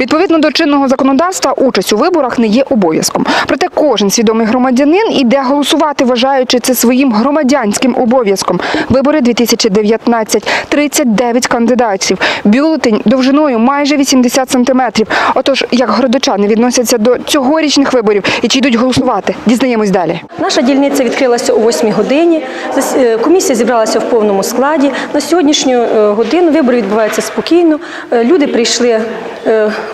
Відповідно до чинного законодавства, участь у виборах не є обов'язком. Проте кожен свідомий громадянин іде голосувати, вважаючи це своїм громадянським обов'язком. Вибори 2019. 39 кандидатів. Бюлетень довжиною майже 80 сантиметрів. Отож, як городочани відносяться до цьогорічних виборів і чи йдуть голосувати, дізнаємось далі. Наша дільниця відкрилася о 8 годині. Е, Комісія зібралася в повному складі. На сьогоднішню е, годину вибори відбуваються спокійно. Е, Люди прийшли,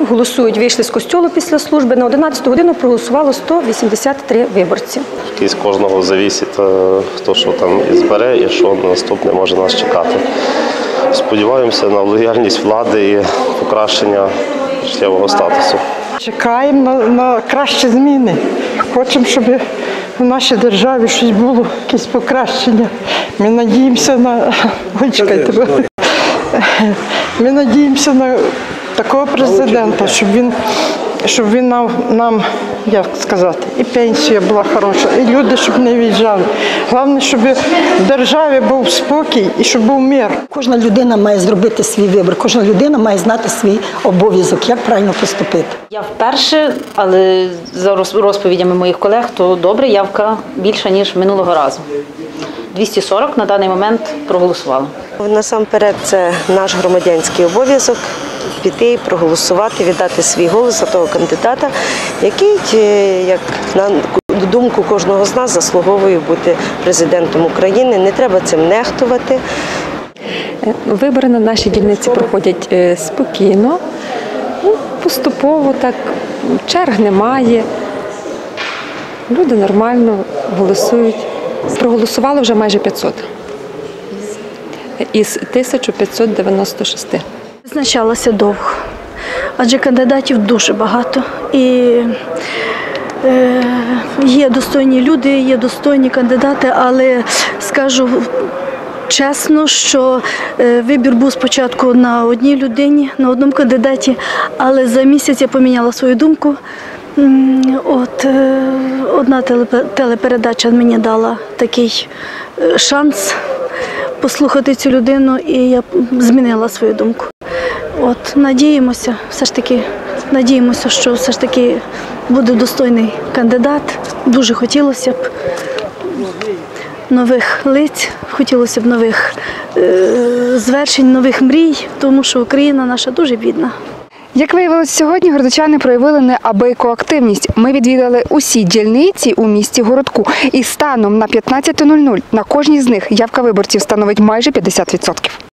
голосують, вийшли з костюлу після служби. На 11 годину проголосувало 183 виборці. І кожного завісить, е, хто що там і збере, і що наступне може нас чекати. Сподіваємося на лояльність влади і покращення життєвого статусу. Чекаємо на, на кращі зміни. Хочемо, щоб в нашій державі щось було, якісь покращення. Ми надіємося на. Ой, чекайте. Ми надіємося на такого президента, щоб він, щоб він нам, нам, як сказати, і пенсія була хороша, і люди, щоб не в'їжджали. Головне, щоб в державі був спокій і щоб був мир. Кожна людина має зробити свій вибір, кожна людина має знати свій обов'язок, як правильно поступити. Я вперше, але за розповідями моїх колег, то добре, явка більша, ніж минулого разу. 240 на даний момент проголосувало. Насамперед, це наш громадянський обов'язок піти і проголосувати, віддати свій голос за того кандидата, який, е, як на думку кожного з нас, заслуговує бути президентом України. Не треба цим нехтувати. Вибори на нашій дільниці проходять е, спокійно, ну, поступово так, черг немає. Люди нормально голосують. Проголосували вже майже 500 із 1596. Визначалася довго, адже кандидатів дуже багато. І е, є достойні люди, є достойні кандидати, але скажу чесно, що е, вибір був спочатку на одній людині, на одному кандидаті, але за місяць я поміняла свою думку. От е, одна телепередача мені дала такий е, шанс послухати цю людину, і я змінила свою думку. От надіємося, все ж таки, надіємося, що все ж таки буде достойний кандидат. Дуже хотілося б нових лиць, хотілося б нових е, звершень, нових мрій, тому що Україна наша дуже бідна. Як виявилось сьогодні, городочани проявили неабияку активність. Ми відвідали усі дільниці у місті Городку. І станом на 15.00 на кожній з них явка виборців становить майже 50%.